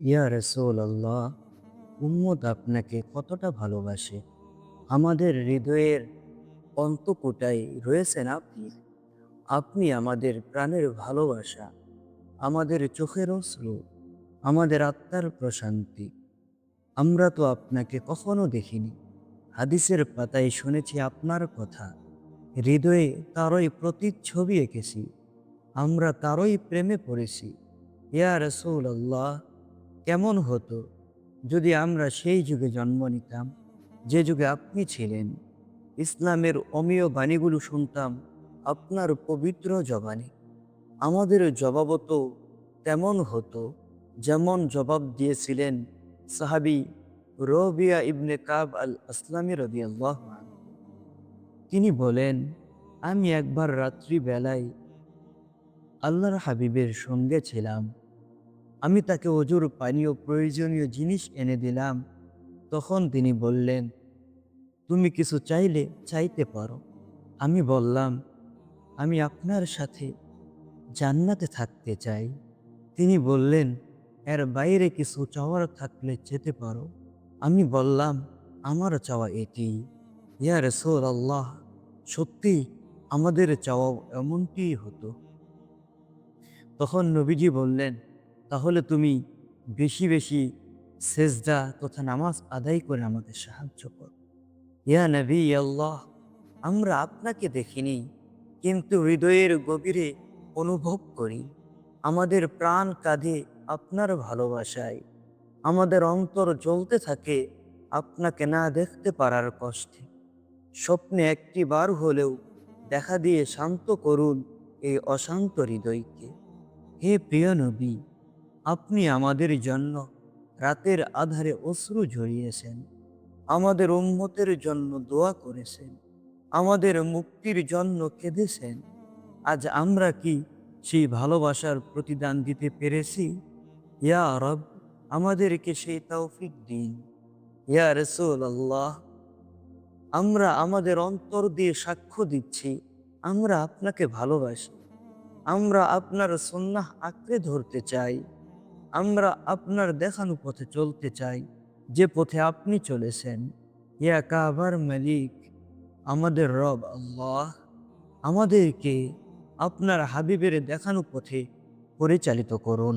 ইয়া রসুল আল্লাহ উম্মত আপনাকে কতটা ভালোবাসে? আমাদের হৃদয়ের অন্তকোটায় রয়েছেন আপনি। আপনি আমাদের প্রাণের ভালোবাসা, আমাদের চোখের অশ্রু, আমাদের আত্মার প্রশান্তি। আমরা তো আপনাকে কখনো দেখিনি। হাদিসের পাতায় শুনেছি আপনার কথা। হৃদয়ে তারই প্রতিচ্ছবি এঁকেছি। আমরা তারই প্রেমে পড়েছি। ইয়া রসুল আল্লাহ কেমন হতো যদি আমরা সেই যুগে জন্ম নিতাম, যে যুগে আপনি ছিলেন? ইসলামের অমীয় বাণীগুলো শুনতাম, আপনার পবিত্র জবানে। আমাদের জবাবও তো তেমন হতো, যেমন জবাব দিয়েছিলেন সাহাবি রবিয়া ইবনে কাব আল আসলামী রবি তিনি বলেন, আমি একবার রাত্রিবেলায় আল্লাহর হাবিবের সঙ্গে ছিলাম। আমি তাকে অজুর পানীয় প্রয়োজনীয় জিনিস এনে দিলাম। তখন তিনি বললেন, তুমি কিছু চাইলে চাইতে পারো। আমি বললাম, আমি আপনার সাথে জান্নাতে থাকতে চাই। তিনি বললেন, এর বাইরে কিছু চাওয়ার থাকলে যেতে পারো। আমি বললাম, আমার চাওয়া এটি। ইয়া রসোল আল্লাহ সত্যি আমাদের চাওয়া এমনটিই হতো। তখন নবীজি বললেন তাহলে তুমি বেশি বেশি সেজদা তথা নামাজ আদায় করে আমাদের সাহায্য করো। ইয়া নবী আল্লাহ আমরা আপনাকে দেখিনি, কিন্তু হৃদয়ের গভীরে অনুভব করি। আমাদের প্রাণ কাঁধে আপনার ভালোবাসায়। আমাদের অন্তর জ্বলতে থাকে আপনাকে না দেখতে পারার কষ্টে। স্বপ্নে একটি বার হলেও দেখা দিয়ে শান্ত করুন এই অশান্ত হৃদয়কে। হে প্রিয় নবী আপনি আমাদের জন্য রাতের আধারে অশ্রু ঝরিয়েছেন। আমাদের উম্মতের জন্য দোয়া করেছেন। আমাদের মুক্তির জন্য কেঁদেছেন। আজ আমরা কি সেই ভালোবাসার প্রতিদান দিতে পেরেছি? ইয়া রব, আমাদেরকে সেই তৌফিক দিন। ইয়া রসুল আল্লাহ আমরা আমাদের অন্তর দিয়ে সাক্ষ্য দিচ্ছি। আমরা আপনাকে ভালোবাসি। আমরা আপনার সন্ন্যাহ আঁকড়ে ধরতে চাই। আমরা আপনার দেখানো পথে চলতে চাই, যে পথে আপনি চলেছেন। ইয়া কাবার মালিক, আমাদের রব আল্লাহ, আমাদেরকে আপনার হাবিবের দেখানো পথে পরিচালিত করুন।